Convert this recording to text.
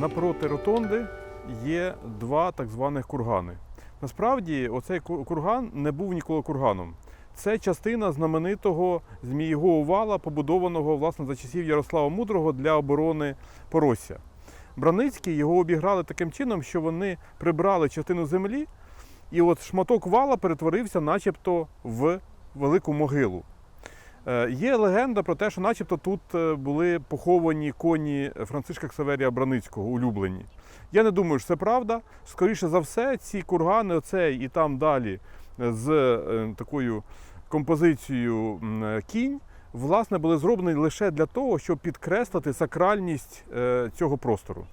напроти ротонди є два так званих кургани. Насправді, оцей курган не був ніколи курганом. Це частина знаменитого Змієвого вала, побудованого власне за часів Ярослава Мудрого для оборони Поросся. Браницькі його обіграли таким чином, що вони прибрали частину землі, і от шматок вала перетворився начебто в велику могилу. Е, Є легенда про те, що начебто тут е, були поховані коні Францишка Ксаверія Браницького, улюблені. Я не думаю, що це правда. Скоріше за все, ці кургани, оцей і там далі е, з такою композицією кінь, власне, були зроблені лише для того, щоб підкреслити сакральність цього простору.